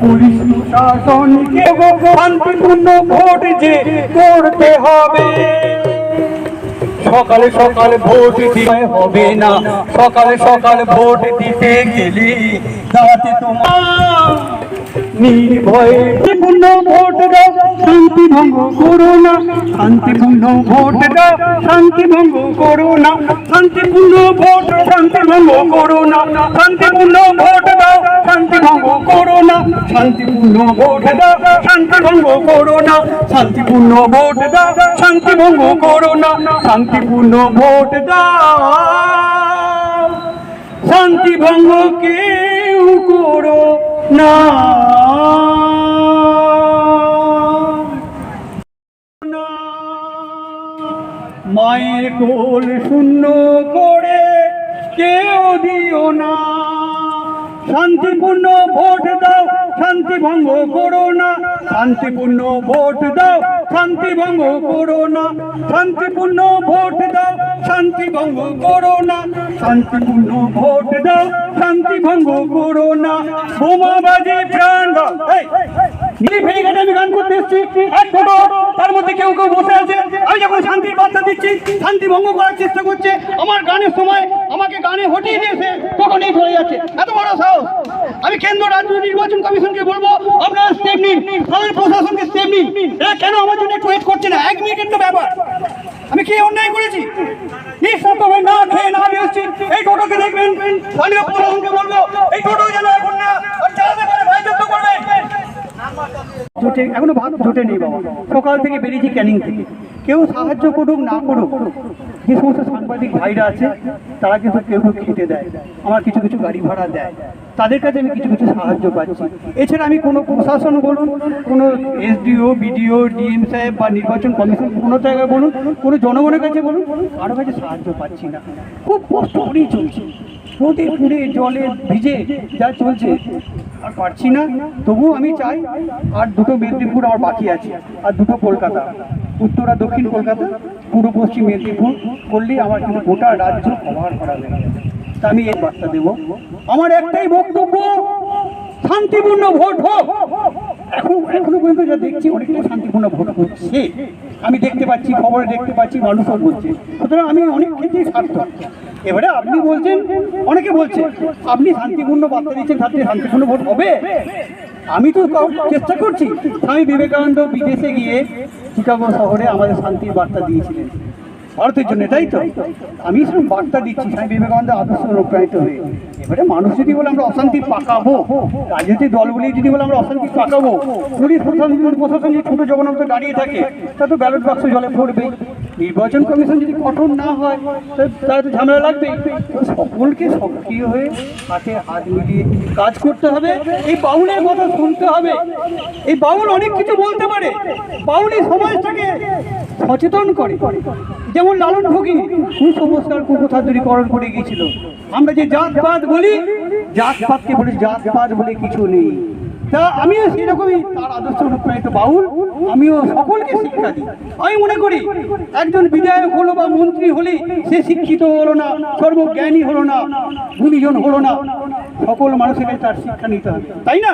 Police শান্তিপূর্ণ vote যে করতে হবে। সকালে সকালে ভোট দিতে হবে না। সকালে ভোট দিতে গেলে তোমার ভোট দাও শান্তি ভঙ্গ করো না। শান্তিপূর্ণ ভোট দাও শান্তি ভঙ্গ করো না। শান্তিপূর্ণ ভোট শান্তি ভঙ্গ করো না। শান্তিপূর্ণ ভোট ভঙ্গ করো না। শান্তিপূর্ণ ভোট দাও। শান্তি ভঙ্গ শান্তিপূর্ণ ভোট করো না। শান্তিপূর্ণ ভোট দাও। শান্তি ভঙ্গ কেউ করো না। মায়ের কোল শূন্য করে কেউ দিও না। শান্তিপূর্ণ ভোট দাও, শান্তি ভঙ্গ করো না। শান্তিপূর্ণ ভোট দাও, শান্তি ভঙ্গ করো না। শান্তিপূর্ণ ভোট দাও, শান্তি ভঙ্গ করো না। শান্তিপূর্ণ ভোট দাও, শান্তি ভঙ্গ করো না। বোমাবাজি প্রাণ দাও এই, নীলি ফেরি ঘাটে আমি গান করতে এসেছি এক টোটো তার মধ্যে কেউ কেউ বসে আছে। আমি যখন শান্তির বার্তা দিচ্ছি শান্তি ভঙ্গ করার চেষ্টা করছে আমার গানের সময় আমাকে গানে হটিয়ে দিয়েছে টোটো নিয়ে চলে যাচ্ছে। এত বড় সাহস। আমি কেন্দ্র রাজ্য নির্বাচন কমিশনকে বলব আপনারা স্টেপ নিন। তাদের প্রশাসনকে স্টেপ নিন। এরা কেন আমার জন্য একটু ওয়েট করছে না? এক মিনিটের তো ব্যাপার। আমি কি অন্যায় করেছি? নিঃশব্দভাবে না খেয়ে না বেরোচ্ছি। এই টোটোকে দেখবেন। স্থানীয় প্রশাসনকে বলব এই টোটো যেন এখন না আর চালাতে পারে ভাইযত্ব করবেন জোটে এখনও ভাত জোটে নেই বাবা। সকাল থেকে বেরিয়েছি ক্যানিং থেকে। কেউ সাহায্য করুক, না করুক, যে সমস্ত সাংবাদিক ভাইরা আছে, তারা কিন্তু কেউ কেউ খেটে দেয়, আমার কিছু কিছু গাড়ি ভাড়া দেয়। তাদের কাছে আমি কিছু কিছু সাহায্য পাচ্ছি। এছাড়া আমি কোনো প্রশাসন বলুন, কোনো এসডিও, বিডিও, ডিএম সাহেব বা নির্বাচন কমিশন, কোনো জায়গায় বলুন, কোনো জনগণের কাছে বলুন, কারও কাছে সাহায্য পাচ্ছি না। খুব কষ্ট করেই চলছে। রোদে পুড়ে জলে ভিজে যা চলছে, আর পারছি না। তবুও আমি চাই আর দুটো মেদিনীপুর আমার বাকি আছে, আর দুটো কলকাতা। উত্তর আর দক্ষিণ কলকাতা, পূর্ব পশ্চিম মেদিনীপুর করলেই আমার কিন্তু গোটা রাজ্য কভার করা তা আমি এই বার্তা দেব। আমার একটাই বক্তব্য, শান্তিপূর্ণ ভোট হোক। এখন, এখনও পর্যন্ত যা দেখছি, অনেকটা শান্তিপূর্ণ ভোট হচ্ছে। আমি দেখতে পাচ্ছি, খবরে দেখতে পাচ্ছি, মানুষও বলছে। সুতরাং আমি অনেক ক্ষেত্রেই সার্থক। এবারে আপনি বলছেন, অনেকে বলছে, আপনি শান্তিপূর্ণ বার্তা দিচ্ছেন ছাত্রী শান্তিপূর্ণ ভোট হবে? আমি তো চেষ্টা করছি। স্বামী বিবেকানন্দ বিদেশে গিয়ে শিকাগো শহরে আমাদের শান্তির বার্তা দিয়েছিলেন। ভারতের জন্য, তাই তো? আমি শুধু বার্তা দিচ্ছি, স্বামী বিবেকানন্দ আদর্শ অনুপ্রাণিত হয়ে। এবারে মানুষ যদি বলে আমরা অশান্তি পাকাবো, রাজনৈতিক দলগুলি যদি বলে আমরা অশান্তি পাকাবো, পুলিশ প্রশাসন প্রশাসন ছোটো জগন্নাথ দাঁড়িয়ে থাকে তা তো ব্যালট বাক্স জলে পড়বেই। নির্বাচন কমিশন যদি কঠোর না হয় তাহলে তো ঝামেলা লাগবেই। সকলকে সক্রিয় হয়ে হাতে হাত মিলিয়ে কাজ করতে হবে। এই বাউলের কথা শুনতে হবে। এই বাউল অনেক কিছু বলতে পারে। বাউলই সমাজটাকে সচেতন করে। যেমন লালন ফকির কুসংস্কার কুকুথাদুরীকরণ করে গিয়েছিল। আমরা যে জাতপাত বলি জাতপাতকে বলি জাতপাত বলে কিছু নেই। তা আমিও সেরকমই তার আদর্শ অনুপ্রাণিত বাউল, আমিও সকলকে শিক্ষা দিই। আমি মনে করি, একজন বিধায়ক হলো বা মন্ত্রী হলে সে শিক্ষিত হলো না, সর্বজ্ঞানী হলো না, গুণীজন হলো না, সকল মানুষের তার শিক্ষা নিতে হবে। তাই না?